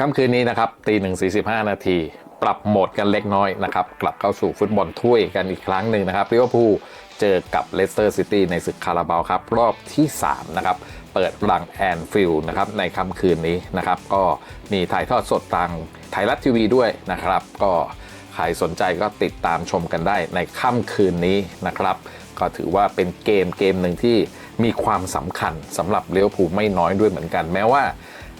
ค่ำคืนนี้นะครับตีหนึ่งสี่สิบห้านาทีปรับโหมดกันเล็กน้อยนะครับ กลับเข้าสู่ฟุตบอลถ้วยกันอีกครั้งหนึ่งนะครับลิเวอร์พูลเจอกับเลสเตอร์ซิตี้ในศึกคาราบาวครับ รอบที่ 3 นะครับ เปิดรังแอนฟิลด์นะครับ ในค่ำคืนนี้นะครับ ก็มีถ่ายทอดสดทางไทยรัฐทีวีด้วยนะครับ ก็ใครสนใจก็ติดตามชมกันได้ในค่ำคืนนี้นะครับ ก็ถือว่าเป็นเกมเกมหนึ่งที่มีความสำคัญสำหรับเลิเวอร์พูไม่น้อยด้วยเหมือนกัน แม้ว่า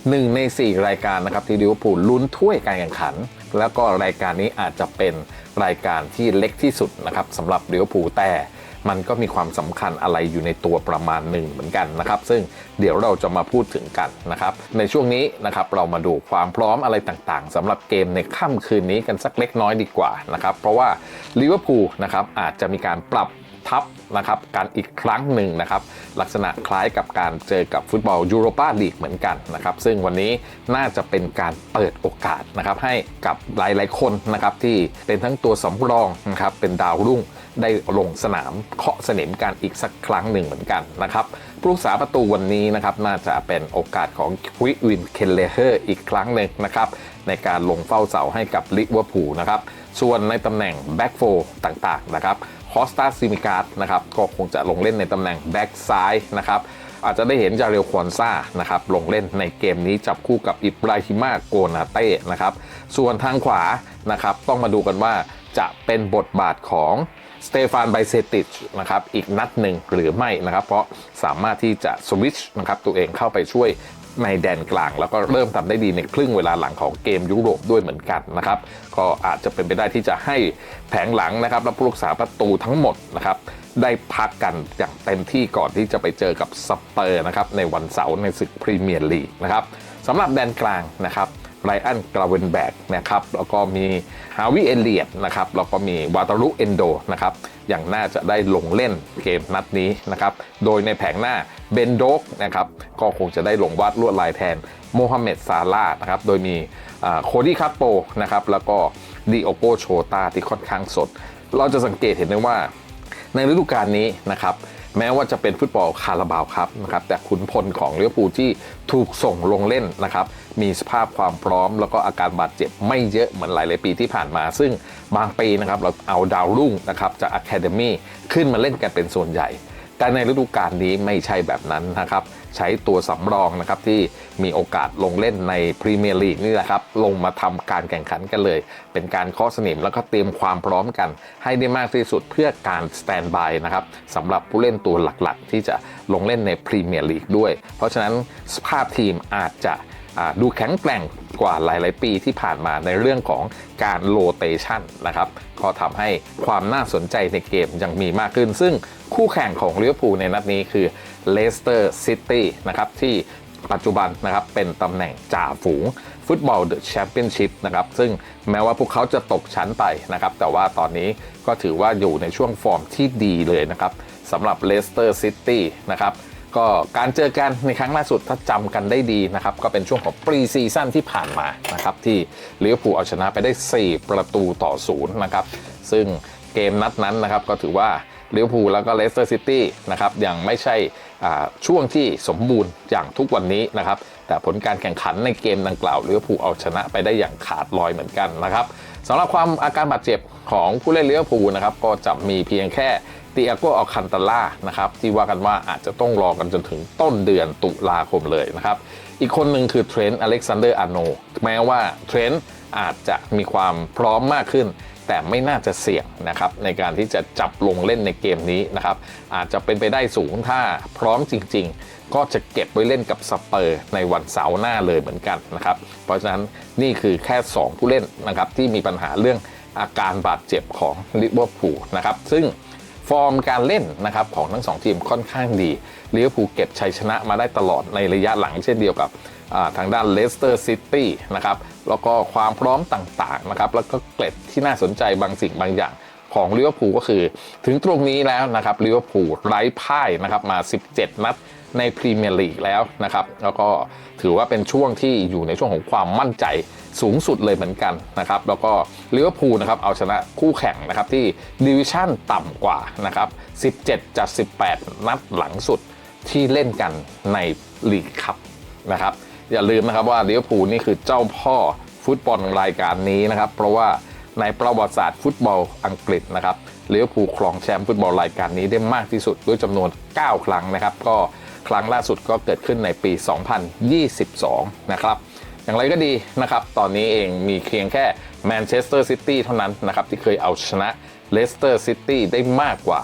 หนึ่งใน 4 รายการนะครับที่ลิเวอร์พูลลุ้นถ้วยการแข่งขัน แล้วก็รายการนี้อาจจะเป็นรายการที่เล็กที่สุดนะครับสำหรับลิเวอร์พูลแต่มันก็มีความสำคัญอะไรอยู่ในตัวประมาณหนึ่งเหมือนกันนะครับ ซึ่งเดี๋ยวเราจะมาพูดถึงกันนะครับ ในช่วงนี้นะครับเรามาดูความพร้อมอะไรต่างๆสำหรับเกมในค่ำคืนนี้กันสักเล็กน้อยดีกว่านะครับ เพราะว่าลิเวอร์พูลนะครับอาจจะมีการปรับ ทับนะครับการอีกครั้งหนึ่งนะครับลักษณะคล้ายกับการเจอกับฟุตบอลยูโรปาลีกเหมือนกันนะครับซึ่งวันนี้น่าจะเป็นการเปิดโอกาสนะครับให้กับหลายๆคนนะครับที่เป็นทั้งตัวสำรองนะครับเป็นดาวรุ่งได้ลงสนามเคาะสนิมกันอีกสักครั้งหนึ่งเหมือนกันนะครับผู้รักษาประตูวันนี้นะครับน่าจะเป็นโอกาสของควิวินเคนเลเฮอร์อีกครั้งหนึ่งนะครับในการลงเฝ้าเสาให้กับลิเวอร์พูลนะครับส่วนในตำแหน่งแบ็กโฟต่างๆนะครับ อสตาซิมิการ์ดนะครับก็คงจะลงเล่นในตำแหน่งแบ็กซ้ายนะครับอาจจะได้เห็นจาเรลควอนซ่านะครับลงเล่นในเกมนี้จับคู่กับอิบราฮิมาโกนาเต้นะครับส่วนทางขวานะครับต้องมาดูกันว่าจะเป็นบทบาทของสเตฟานไบเซติชนะครับอีกนัดหนึ่งหรือไม่นะครับ เพราะสามารถที่จะสวิตช์นะครับตัวเองเข้าไปช่วย ในแดนกลาง แล้วก็เริ่มทำได้ดีในครึ่งเวลาหลังของเกมยุโรปด้วยเหมือนกันนะครับก็อาจจะเป็นไปได้ที่จะให้แผงหลังนะครับและผู้รักษาประตูทั้งหมดนะครับได้พักกันอย่างเต็มที่ก่อนที่จะไปเจอกับสเปอร์นะครับในวันเสาร์ในศึกพรีเมียร์ลีกนะครับสำหรับแดนกลางนะครับ ไรอันกราเวนแบกนะครับแล้วก็มีฮาวิเอเลียตนะครับแล้วก็มีวาตารุเอนโดนะครับอย่างน่าจะได้ลงเล่นเกมนัดนี้นะครับโดยในแผงหน้าเบนโดกนะครับก็คงจะได้ลงวาดลวดลายแทนโมฮัมเหม็ดซาลานะครับโดยมีโคดี้คาโปนะครับแล้วก็ดิโอโกโชตาที่ค่อนข้างสด เราจะสังเกตเห็นได้ว่าในฤดูกาลนี้นะครับ แม้ว่าจะเป็นฟุตบอลคาราบาวครับนะครับแต่ขุนพลของเลี้ยวปูที่ถูกส่งลงเล่นนะครับมีสภาพความพร้อม แล้วก็อาการบาดเจ็บไม่เยอะเหมือนหลายๆปีที่ผ่านมา ซึ่งบางปีนะครับเราเอาดาวรุ่งนะครับจากอะคาเดมี่ขึ้นมาเล่นกันเป็นส่วนใหญ่ แต่ในฤดูกาลนี้ไม่ใช่แบบนั้นนะครับ ใช้ตัวสำรองนะครับที่มีโอกาสลงเล่นในพรีเมียร์ลีกนี่แหละครับ ลงมาทำการแข่งขันกันเลย เป็นการเคาะสนิมแล้วก็เตรียมความพร้อมกัน ให้ได้มากที่สุดเพื่อการสแตนบายนะครับสำหรับผู้เล่นตัวหลักๆ ที่จะลงเล่นในพรีเมียร์ลีกด้วย เพราะฉะนั้นสภาพทีมอาจจะ ดูแข็งแกร่งกว่าหลาย ๆ ปีที่ผ่านมาในเรื่องของการโลเตชันนะครับก็ทำให้ความน่าสนใจในเกมยังมีมากขึ้น ซึ่งคู่แข่งของลิเวอร์พูลในนัดนี้คือเลสเตอร์ซิตี้นะครับที่ปัจจุบันนะครับเป็นตำแหน่งจ่าฝูงฟุตบอลเดอะแชมเปี้ยนชิพนะครับซึ่งแม้ว่าพวกเขาจะตกชั้นไปนะครับ แต่ว่าตอนนี้ก็ถือว่าอยู่ในช่วงฟอร์มที่ดีเลยนะครับสำหรับเลสเตอร์ซิตี้นะครับ ก็การเจอกันในครั้งล่าสุดถ้าจำกันได้ดีนะครับ ก็เป็นช่วงของปรีซีซั่นที่ผ่านมานะครับ ที่ลิเวอร์พูลเอาชนะไปได้ 4 ประตูต่อศูนย์นะครับ ซึ่งเกมนัดนั้นนะครับก็ถือว่าลิเวอร์พูลแล้วก็เลสเตอร์ซิตี้นะครับยังไม่ใช่ช่วงที่สมบูรณ์อย่างทุกวันนี้นะครับ แต่ผลการแข่งขันในเกมดังกล่าวลิเวอร์พูลเอาชนะไปได้อย่างขาดลอยเหมือนกันนะครับสำหรับความอาการบาดเจ็บของผู้เล่นลิเวอร์พูลนะครับก็จะมีเพียงแค่ ติอาโกอัลคันตาล่านะครับที่ว่ากันว่าอาจจะต้องรอกันจนถึงต้นเดือนตุลาคมเลยนะครับ อีกคนหนึ่งคือเทรนต์อเล็กซานเดอร์อาโนแม้ว่าเทรนต์อาจจะมีความพร้อมมากขึ้น แต่ไม่น่าจะเสี่ยงนะครับในการที่จะจับลงเล่นในเกมนี้นะครับ อาจจะเป็นไปได้สูงถ้าพร้อมจริง ๆ ก็จะเก็บไว้เล่นกับสเปอร์ในวันเสาร์หน้าเลยเหมือนกันนะครับ เพราะฉะนั้นนี่คือแค่ 2 ผู้เล่นนะครับที่มีปัญหาเรื่องอาการบาดเจ็บของลิเวอร์พูลนะครับซึ่ง ฟอร์มการเล่นนะครับของทั้งสองทีมค่อนข้างดีลิเวอร์พูลเก็บชัยชนะมาได้ตลอดในระยะหลังเช่นเดียวกับทางด้านเลสเตอร์ซิตี้นะครับแล้วก็ความพร้อมต่างๆนะครับแล้วก็เกร็ดที่น่าสนใจบางสิ่งบางอย่างของลิเวอร์พูลก็คือ ถึงตรงนี้แล้วนะครับลิเวอร์พูลไร้พ่ายนะครับมา 17 นัด ในพรีเมียร์ลีกแล้วนะครับ แล้วก็ถือว่าเป็นช่วงที่อยู่ในช่วงของความมั่นใจสูงสุดเลยเหมือนกันนะครับ แล้วก็ลิเวอร์พูลนะครับเอาชนะคู่แข่งนะครับที่ดิวิชั่นต่ำกว่านะครับ 17จาก18 นัดหลังสุดที่เล่นกันในลีกคัพนะครับ อย่าลืมนะครับว่าลิเวอร์พูลนี่คือเจ้าพ่อฟุตบอลรายการนี้นะครับ เพราะว่าในประวัติศาสตร์ฟุตบอลอังกฤษนะครับลิเวอร์พูลครองแชมป์ฟุตบอลรายการนี้ได้มากที่สุดด้วยจำนวน 9 ครั้งนะครับ ก็ ครั้งล่าสุดก็เกิดขึ้นในปี 2022 นะครับ อย่างไรก็ดีนะครับ ตอนนี้เองมีเพียงแค่แมนเชสเตอร์ซิตี้เท่านั้นนะครับ ที่เคยเอาชนะเลสเตอร์ซิตี้ได้มากกว่า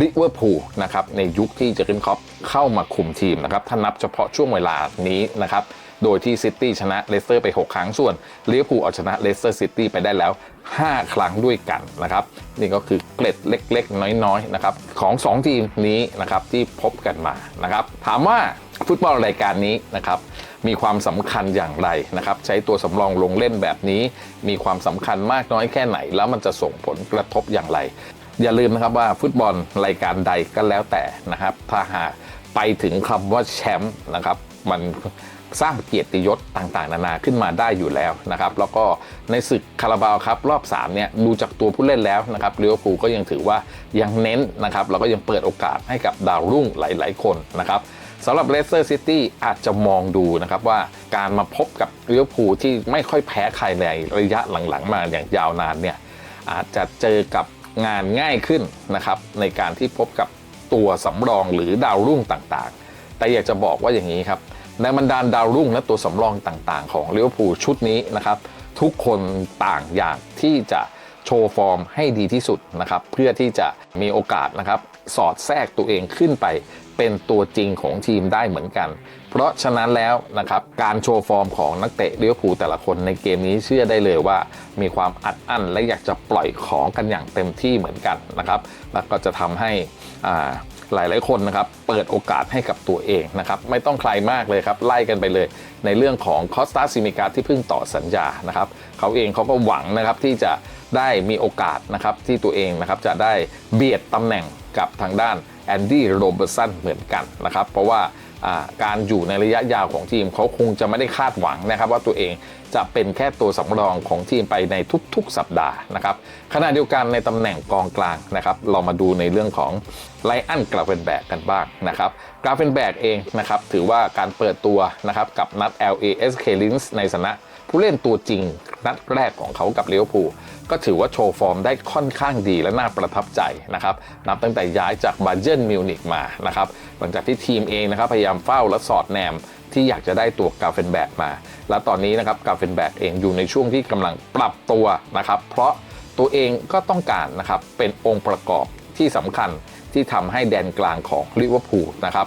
ลิเวอร์พูลนะครับในยุคที่เจอร์กินคล็อปเข้ามาคุมทีมนะครับ ถ้านับเฉพาะช่วงเวลานี้นะครับ โดยที่ซิตี้ชนะเลสเตอร์ไป 6 ครั้งส่วนลิเวอร์พูลเอาชนะเลสเตอร์ซิตี้ไปได้แล้ว 5 ครั้งด้วยกันนะครับ นี่ก็คือเกล็ดเล็กๆ น้อยๆนะครับของ 2 ทีมนี้นะครับที่พบกันมานะครับ ถามว่าฟุตบอลรายการนี้นะครับมีความสำคัญอย่างไรนะครับ ใช้ตัวสำรองลงเล่นแบบนี้ มีความสำคัญมากน้อยแค่ไหน แล้วมันจะส่งผลกระทบอย่างไร อย่าลืมนะครับว่าฟุตบอลรายการใดก็แล้วแต่นะครับ ถ้าหากไปถึงคำว่าแชมป์นะครับ มัน สร้างเกียรติยศต่างๆ นานาขึ้นมาได้อยู่แล้วนะครับ แล้วก็ในศึกคาราบาวครับรอบ 3 เนี่ยดูจากตัวผู้เล่นแล้วนะครับลิเวผูก็ยังถือว่ายังเน้นนะครับแล้วก็ยังเปิดโอกาสให้กับดาวรุ่งหลาย ๆ คนนะครับสำหรับเลสเตอร์ซิตี้อาจจะมองดูนะครับว่าการมาพบกับลิเวอร์พูที่ไม่ค่อยแพ้ใครในระยะหลังๆ มาอย่างยาวนานเนี่ยอาจจะเจอกับงานง่ายขึ้นนะครับในการที่พบกับตัวสำรองหรือดาวรุ่งต่างๆ แต่อยากจะบอกว่าอย่างนี้ครับ ในบรรดาดาวรุ่งและตัวสำรองต่างๆ ของลิเวอร์พูลชุดนี้นะครับทุกคนต่างอยากที่จะโชว์ฟอร์มให้ดีที่สุดนะครับเพื่อที่จะมีโอกาสนะครับสอดแทรกตัวเองขึ้นไปเป็นตัวจริงของทีมได้เหมือนกัน เพราะฉะนั้นแล้วนะครับการโชว์ฟอร์มของนักเตะลิเวอร์พูแต่ละคนในเกมนี้เชื่อได้เลยว่า มีความอัดอั้นและอยากจะปล่อยของกันอย่างเต็มที่เหมือนกันนะครับ แล้วก็จะทำให้อ่า หลายๆคนนะครับเปิดโอกาสให้กับตัวเองนะครับไม่ต้องใครมากเลยครับไล่กันไปเลย ในเรื่องของคอสตาซิมิกาที่เพิ่งต่อสัญญานะครับเขาเองเขาก็หวังนะครับที่จะได้มีโอกาสนะครับที่ตัวเองนะครับจะได้เบียดตำแหน่งกับทางด้านแอนดี้โรเบอร์สันเหมือนกันนะครับเพราะว่าอ่า การอยู่ในระยะยาวของทีมเขาคงจะไม่ได้คาดหวังนะครับว่าตัวเองจะเป็นแค่ตัวสำรองของทีมไปในทุกๆ สัปดาห์นะครับขณะเดียวกันในตำแหน่งกองกลางนะครับเรามาดูในเรื่องของไลอันกราเฟนแบกกันบ้างนะครับกราเฟนแบกเองนะครับถือว่าการเปิดตัวนะครับกับนัด LASK Linz ในสนะ ผู้เล่นตัวจริงนัดแรกของเขากับเลี้ยวภูลก็ถือว่าโชว์ฟอร์มได้ค่อนข้างดีและน่าประทับใจนะครับนับตั้งแต่ย้ายจากบาเยิร์นมิวนิกมานะครับหลังจากที่ทีมเองนะครับพยายามเฝ้าและสอดแนมที่อยากจะได้ตัวกาเฟนแบกมา และตอนนี้นะครับกาเฟนแบกเองอยู่ในช่วงที่กำลังปรับตัวนะครับเพราะตัวเองก็ต้องการนะครับเป็นองค์ประกอบที่สำคัญที่ทำให้แดนกลางของลิเวอร์พูลนะครับ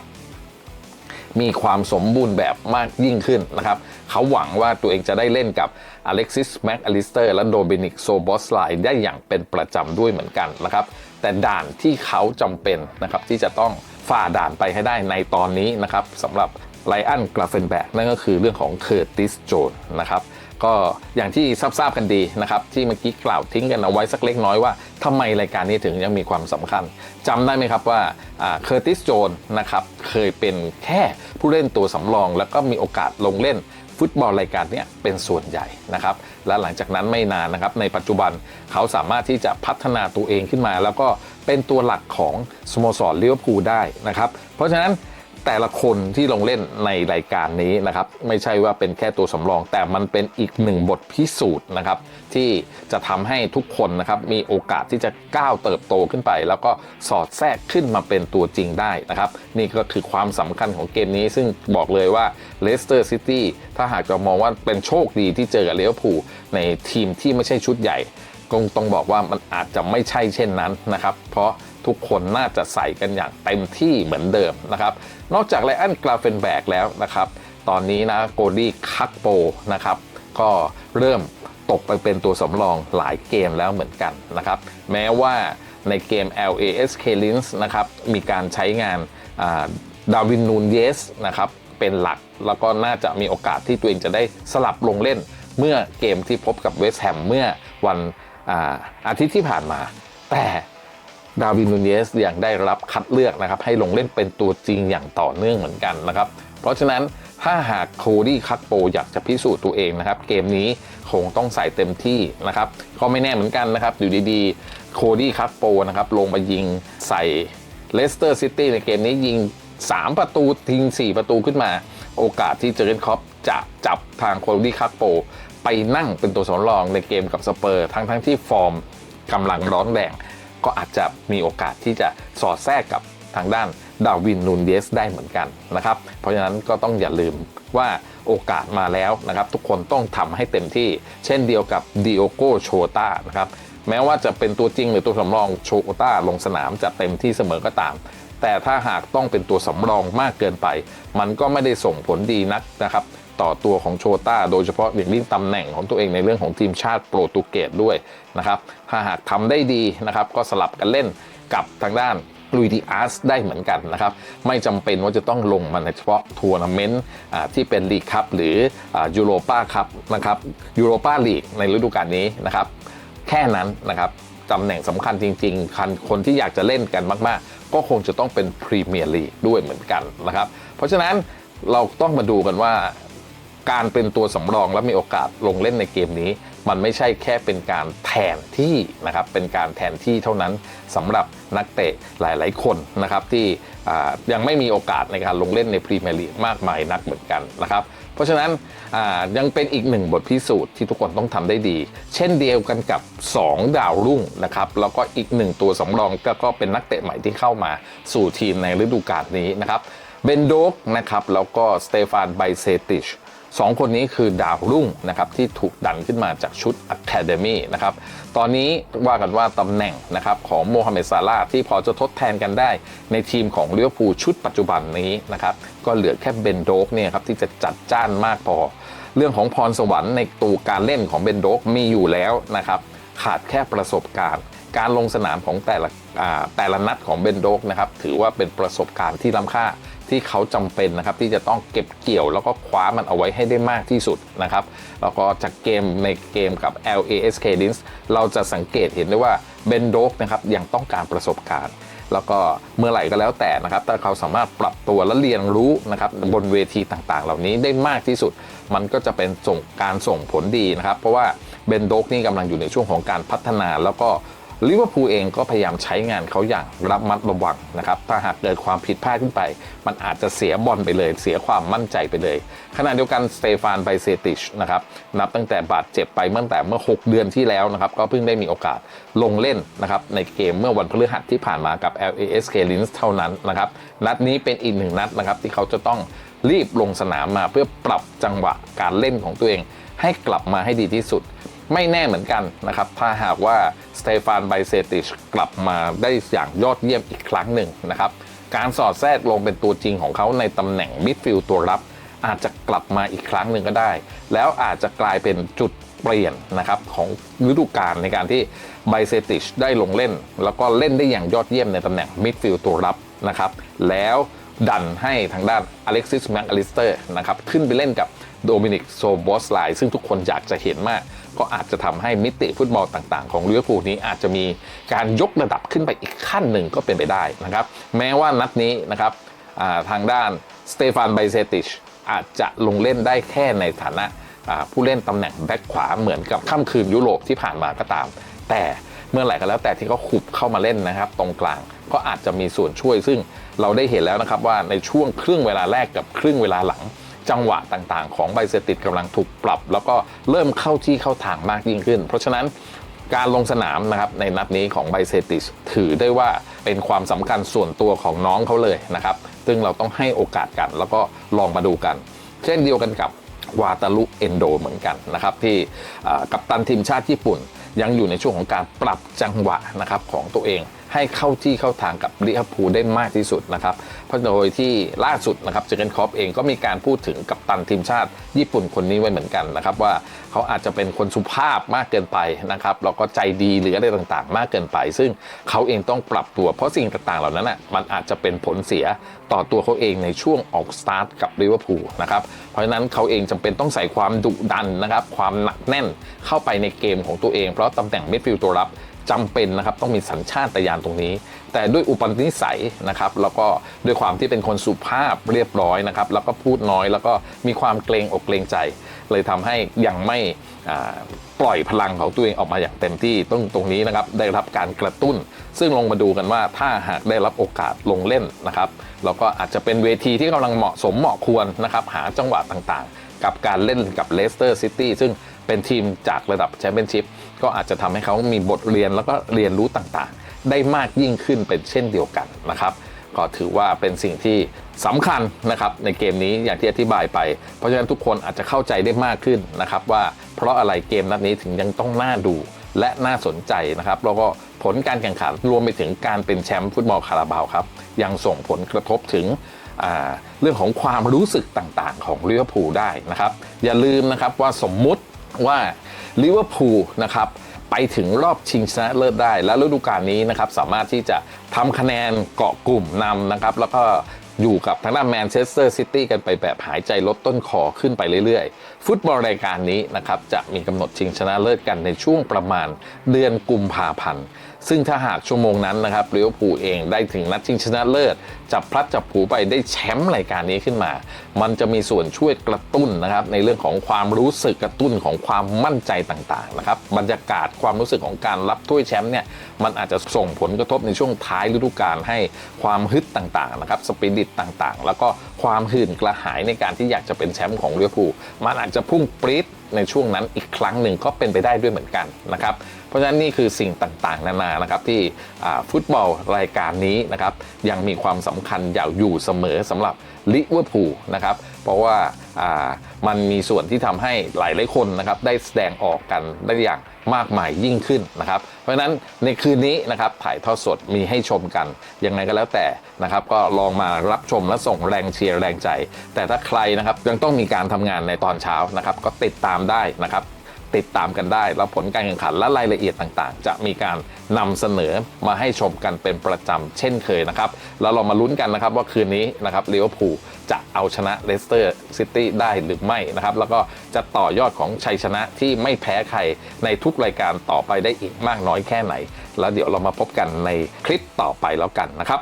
มีความสมบูรณ์แบบมากยิ่งขึ้นนะครับ เขาหวังว่าตัวเองจะได้เล่นกับอเล็กซิสแม็กอลิสเตอร์และโดเบนิกโซบอสไลได้อย่างเป็นประจำด้วยเหมือนกันนะครับ แต่ด่านที่เขาจำเป็นนะครับที่จะต้องฝ่าด่านไปให้ได้ในตอนนี้นะครับสำหรับไลอันกราเฟนแบกนั่นก็คือเรื่องของเคอร์ติสโจนนะครับก็อย่างที่ทราบกันดีนะครับที่เมื่อกี้กล่าวทิ้งกันเอาไว้สักเล็กน้อยว่าทำไมรายการนี้ถึงยังมีความสำคัญจำได้ไหมครับว่าเคอร์ติสโจนนะครับเคยเป็นแค่ผู้เล่นตัวสำรอง แล้วก็มีโอกาสลงเล่น ฟุตบอลรายการนี้เป็นส่วนใหญ่นะครับ และหลังจากนั้นไม่นานนะครับ ในปัจจุบันเขาสามารถที่จะพัฒนาตัวเองขึ้นมา แล้วก็เป็นตัวหลักของสโมสรลิเวอร์พูลได้นะครับ เพราะฉะนั้น แต่ละคนที่ลงเล่นในรายการนี้นะครับ ไม่ใช่ว่าเป็นแค่ตัวสำรอง แต่มันเป็นอีกหนึ่งบทพิสูจน์นะครับ ที่จะทำให้ทุกคนนะครับ มีโอกาสที่จะก้าวเติบโตขึ้นไป แล้วก็สอดแทรกขึ้นมาเป็นตัวจริงได้นะครับ นี่ก็คือความสำคัญของเกมนี้ ซึ่งบอกเลยว่าเลสเตอร์ซิตี้ถ้าหากจะมองว่าเป็นโชคดีที่เจอกับเลเวอร์พูลในทีมที่ไม่ใช่ชุดใหญ่คงต้องบอกว่ามันอาจจะไม่ใช่เช่นนั้นนะครับ เพราะ ทุกคนน่าจะใส่กันอย่างเต็มที่เหมือนเดิมนะครับ นอกจากไลอันกราเฟนแบกแล้วนะครับ ตอนนี้นะโกดี้คักโปนะครับ ก็เริ่มตกไปเป็นตัวสำรองหลายเกมแล้วเหมือนกันนะครับ แม้ว่าในเกม LASK Linz นะครับ มีการใช้งานดาวินนูนเยสนะครับ เป็นหลักแล้วก็น่าจะมีโอกาสที่ตัวเองจะได้สลับลงเล่น เมื่อเกมที่พบกับเวสต์แฮมเมื่อวันอาอาทิตย์ที่ผ่านมา แต่ ดาวินนูเนสยังได้รับคัดเลือกนะครับให้ลงเล่นเป็นตัวจริงอย่างต่อเนื่องเหมือนกันนะครับ เพราะฉะนั้นถ้าหากโคดี้คัตโปอยากจะพิสูจน์ตัวเองนะครับ เกมนี้คงต้องใส่เต็มที่นะครับก็ไม่แน่เหมือนกันนะครับ อยู่ดีๆ โคดี้คัตโปนะครับลงมายิงใส่เลสเตอร์ซิตี้ในเกมนี้ยิง 3 ประตูทิ้ง 4 ประตูขึ้นมา โอกาสที่เจอร์เกนคอปจะจับทางโคลดี้คักโปไปนั่งเป็นตัวสำรองในเกมกับสเปอร์ ทั้งทั้งที่ฟอร์มกำลังร้อนแรง ก็อาจจะมีโอกาสที่จะสอดแทรกกับทางด้านดาวินนูนเยสได้เหมือนกันนะครับ เพราะฉะนั้นก็ต้องอย่าลืมว่าโอกาสมาแล้วนะครับ ทุกคนต้องทำให้เต็มที่ เช่นเดียวกับดิโอโกโชตานะครับแม้ว่าจะเป็นตัวจริงหรือตัวสำรองโชต้าลงสนามจะเต็มที่เสมอก็ตาม แต่ถ้าหากต้องเป็นตัวสำรองมากเกินไป มันก็ไม่ได้ส่งผลดีนักนะครับ ต่อตัวของโชต้าโดยเฉพาะอย่างยิ่งตำแหน่งของตัวเองในเรื่องของทีมชาติโปรตุเกสด้วยนะครับถ้าหากทำได้ดีนะครับก็สลับกันเล่นกับทางด้านลุยดิอาสได้เหมือนกันนะครับ ไม่จำเป็นว่าจะต้องลงมาในเฉพาะทัวร์นาเมนต์ที่เป็นลีกคัพหรือยูโรปาคัพนะครับยูโรปาลีกในฤดูกาลนี้นะครับ แค่นั้นนะครับตำแหน่งสำคัญจริงๆคันคนที่อยากจะเล่นกันมากๆ ก็คงจะต้องเป็นพรีเมียร์ลีกด้วยเหมือนกันนะครับ เพราะฉะนั้นเราต้องมาดูกันว่า การเป็นตัวสำรองและมีโอกาสลงเล่นในเกมนี้ มันไม่ใช่แค่เป็นการแทนที่นะครับเป็นการแทนที่เท่านั้นสำหรับนักเตะหลาย ๆ คนนะครับที่ยังไม่มีโอกาสในการลงเล่นในพรีเมียร์ลีกมากมายนักเหมือนกันนะครับเพราะฉะนั้นยังเป็นอีกหนึ่งบทพิสูจน์ที่ทุกคนต้องทำได้ดี เช่นเดียวกันกับ 2 ดาวรุ่งนะครับแล้วก็อีกหนึ่งตัวสำรองก็ก็เป็นนักเตะใหม่ที่เข้ามาสู่ทีมในฤดูกาลนี้นะครับเบนโดกนะครับแล้วก็สเตฟานไบเซติช สองคนนี้คือดาวรุ่งนะครับที่ถูกดันขึ้นมาจากชุด Academy นะครับตอนนี้ว่ากันว่าตำแหน่งนะครับของโมฮัมเหม็ดซาลาห์ที่พอจะทดแทนกันได้ ในทีมของเลี้ยวภูชุดปัจจุบันนี้นะครับก็เหลือแค่เบนโดกเนี่ยครับที่จะจัดจ้านมากพอ เรื่องของพรสวรรค์ในตัวการเล่นของเบนโดกมีอยู่แล้วนะครับขาดแค่ประสบการณ์ การลงสนามของแต่ละ แต่ละนัดของเบนโดกนะครับถือว่าเป็นประสบการณ์ที่ล้ำค่าที่เขาจำเป็นนะครับที่จะต้องเก็บเกี่ยวแล้วก็คว้ามันเอาไว้ให้ได้มากที่สุดนะครับแล้วก็จากเกมในเกมกับ LASK Linz เราจะสังเกตเห็นได้ว่าเบนโดกนะครับยังต้องการประสบการณ์ แล้วก็เมื่อไหร่ก็แล้วแต่นะครับถ้าเขาสามารถปรับตัวและเรียนรู้นะครับบนเวทีต่างๆ เหล่านี้ได้มากที่สุด มันก็จะเป็นส่งการส่งผลดีนะครับ เพราะว่าเบนโดกนี่กำลังอยู่ในช่วงของการพัฒนาแล้วก็ ลิเวอร์พูลเองก็พยายามใช้งานเขาอย่างระมัดระวังนะครับ ถ้าหากเกิดความผิดพลาดขึ้นไป มันอาจจะเสียบอลไปเลย เสียความมั่นใจไปเลย ขณะเดียวกันสเตฟานไบเซติชนะครับ นับตั้งแต่บาดเจ็บไปเมื่อแต่เมื่อ 6 เดือนที่แล้วนะครับ ก็เพิ่งได้มีโอกาสลงเล่นนะครับในเกมเมื่อวันพฤหัสที่ผ่านมากับ LASK Linz เท่านั้นนะครับ นัดนี้เป็นอีกหนึ่งนัดนะครับที่เขาจะต้องรีบลงสนามมาเพื่อปรับจังหวะการเล่นของตัวเอง ให้กลับมาให้ดีที่สุด ไม่แน่เหมือนกันนะครับ ถ้าหากว่าสเตฟานไบเซติชกลับมาได้อย่างยอดเยี่ยมอีกครั้งหนึ่งนะครับ การสอดแทรกลงเป็นตัวจริงของเขาในตำแหน่งมิดฟิลด์ตัวรับ อาจจะกลับมาอีกครั้งหนึ่งก็ได้ แล้วอาจจะกลายเป็นจุดเปลี่ยนนะครับของฤดูกาลในการที่ไบเซติชได้ลงเล่น แล้วก็เล่นได้อย่างยอดเยี่ยมในตำแหน่งมิดฟิลด์ตัวรับนะครับแล้วดันให้ทางด้านอเล็กซิสแม็กอลิสเตอร์นะครับขึ้นไปเล่นกับโดมินิกโซบอสไลซึ่งทุกคนอยากจะเห็นมาก ก็อาจจะทำให้มิติฟุตบอลต่าง ๆ ของลิเวอร์พูลนี้อาจจะมีการยกระดับขึ้นไปอีกขั้นหนึ่งก็เป็นไปได้นะครับ แม้ว่านัดนี้นะครับทางด้านสเตฟานไบเซติชอาจจะลงเล่นได้แค่ในฐานะผู้เล่นตำแหน่งแบ็คขวาเหมือนกับค่ำคืนยุโรปที่ผ่านมาก็ตาม แต่เมื่อไหร่ก็แล้วแต่ที่เขาขุบเข้ามาเล่นนะครับ ตรงกลางก็อาจจะมีส่วนช่วย ซึ่งเราได้เห็นแล้วนะครับว่าในช่วงครึ่งเวลาแรกกับครึ่งเวลาหลัง จังหวะต่างๆ ของไบเซติดกำลังถูกปรับ แล้วก็เริ่มเข้าที่เข้าทางมากยิ่งขึ้น เพราะฉะนั้นการลงสนามนะครับในนัดนี้ของไบเซติสถือได้ว่าเป็นความสำคัญส่วนตัวของน้องเขาเลยนะครับ ซึ่งเราต้องให้โอกาสกัน แล้วก็ลองมาดูกัน เช่นเดียวกันกับวาตาลุเอนโดเหมือนกันนะครับ ที่กัปตันทีมชาติญี่ปุ่นยังอยู่ในช่วงของการปรับจังหวะนะครับของตัวเอง ให้เข้าที่เข้าทางกับลิเวอร์พูลได้มากที่สุดนะครับ เพราะโดยที่ล่าสุดนะครับเจอร์เกนคอปเองก็มีการพูดถึงกัปตันทีมชาติญี่ปุ่นคนนี้ไว้เหมือนกันนะครับว่าเขาอาจจะเป็นคนสุภาพมากเกินไปนะครับแล้วก็ใจดีหรืออะไรต่างๆ มากเกินไป ซึ่งเขาเองต้องปรับตัวเพราะสิ่งต่างๆเหล่านั้นอะมันอาจจะเป็นผลเสียต่อตัวเขาเองในช่วงออกสตาร์ทกับลิเวอร์พูลนะครับเพราะฉะนั้นเขาเองจำเป็นต้องใส่ความดุดันนะครับความหนักแน่นเข้าไปในเกมของตัวเอง เพราะตำแหน่งมิดฟิลด์ตัวรับ จำเป็นนะครับต้องมีสัญชาตญาณตรงนี้ แต่ด้วยอุปนิสัยนะครับแล้วก็ด้วยความที่เป็นคนสุภาพเรียบร้อยนะครับแล้วก็พูดน้อยแล้วก็มีความเกรงอกเกรงใจ เลยทำให้ยังไม่ปล่อยพลังของตัวเองออกมาอย่างเต็มที่ตรงตรงนี้นะครับได้รับการกระตุ้น ซึ่งลงมาดูกันว่าถ้าหากได้รับโอกาสลงเล่นนะครับแล้วก็อาจจะเป็นเวทีที่กำลังเหมาะสมเหมาะควรนะครับหาจังหวะต่างๆ กับการเล่นกับเลสเตอร์ซิตี้ซึ่ง เป็นทีมจากระดับแชมเปี้ยนชิพก็อาจจะทำให้เขามีบทเรียนแล้วก็เรียนรู้ต่างๆ ได้มากยิ่งขึ้นเป็นเช่นเดียวกันนะครับก็ถือว่าเป็นสิ่งที่สำคัญนะครับในเกมนี้อย่างที่อธิบายไป เพราะฉะนั้นทุกคนอาจจะเข้าใจได้มากขึ้นนะครับว่าเพราะอะไรเกมนัดนี้ถึงยังต้องน่าดูและน่าสนใจนะครับแล้วก็ผลการแข่งขันรวมไปถึงการเป็นแชมป์ฟุตบอลคาราบาวครับยังส่งผลกระทบถึงเรื่องของความรู้สึกต่างๆ ของลิเวอร์พูลได้นะครับอย่าลืมนะครับว่าสมมุติ ว่าลิเวอร์พูลนะครับไปถึงรอบชิงชนะเลิศได้ และฤดูกาลนี้นะครับสามารถที่จะทำคะแนนเกาะกลุ่มนำนะครับ แล้วก็อยู่กับทางด้านแมนเชสเตอร์ซิตี้กันไปแบบหายใจลดต้นคอขึ้นไปเรื่อยๆ ฟุตบอลรายการนี้นะครับจะมีกำหนดชิงชนะเลิศกันในช่วงประมาณเดือนกุมภาพันธ์ ซึ่งถ้าหากชั่วโมงนั้นนะครับลิเวอร์พูลเองได้ถึงนัดชิงชนะเลิศจับพลัดจับผูไปได้แชมป์รายการนี้ขึ้นมา มันจะมีส่วนช่วยกระตุ้นนะครับในเรื่องของความรู้สึกกระตุ้นของความมั่นใจต่างๆนะครับบรรยากาศความรู้สึกของการรับถ้วยแชมป์เนี่ยมันอาจจะส่งผลกระทบในช่วงท้ายฤดูกาลให้ความฮึดต่างๆนะครับสปิริตต่างๆ แล้วก็ความหื่นกระหายในการที่อยากจะเป็นแชมป์ของลิเวอร์พูลมันอาจจะพุ่งปรี๊ด ในช่วงนั้นอีกครั้งหนึ่งก็เป็นไปได้ด้วยเหมือนกันนะครับเพราะฉะนั้นนี่คือสิ่งต่างๆ นานานะครับที่ฟุตบอลรายการนี้นะครับยังมีความสำคัญอย่างอยู่เสมอสำหรับลิเวอร์พูลนะครับเพราะว่ามันมีส่วนที่ทำให้หลายหลายๆคนนะครับได้แสดงออกกันได้อย่าง มากมายยิ่งขึ้นนะครับ เพราะฉะนั้นในคืนนี้นะครับถ่ายทอดสดมีให้ชมกัน ยังไงก็แล้วแต่นะครับก็ลองมารับชมและส่งแรงเชียร์แรงใจ แต่ถ้าใครนะครับยังต้องมีการทำงานในตอนเช้านะครับก็ติดตามได้นะครับ ติดตามกันได้ แล้วผลการแข่งขันและรายละเอียดต่างๆ จะมีการนำเสนอมาให้ชมกันเป็นประจำเช่นเคยนะครับ แล้วเรามาลุ้นกันนะครับว่าคืนนี้นะครับลิเวอร์พูลจะเอาชนะเลสเตอร์ซิตี้ได้หรือไม่นะครับ แล้วก็จะต่อยอดของชัยชนะที่ไม่แพ้ใครในทุกรายการต่อไปได้อีกมากน้อยแค่ไหน แล้วเดี๋ยวเรามาพบกันในคลิปต่อไปแล้วกันนะครับ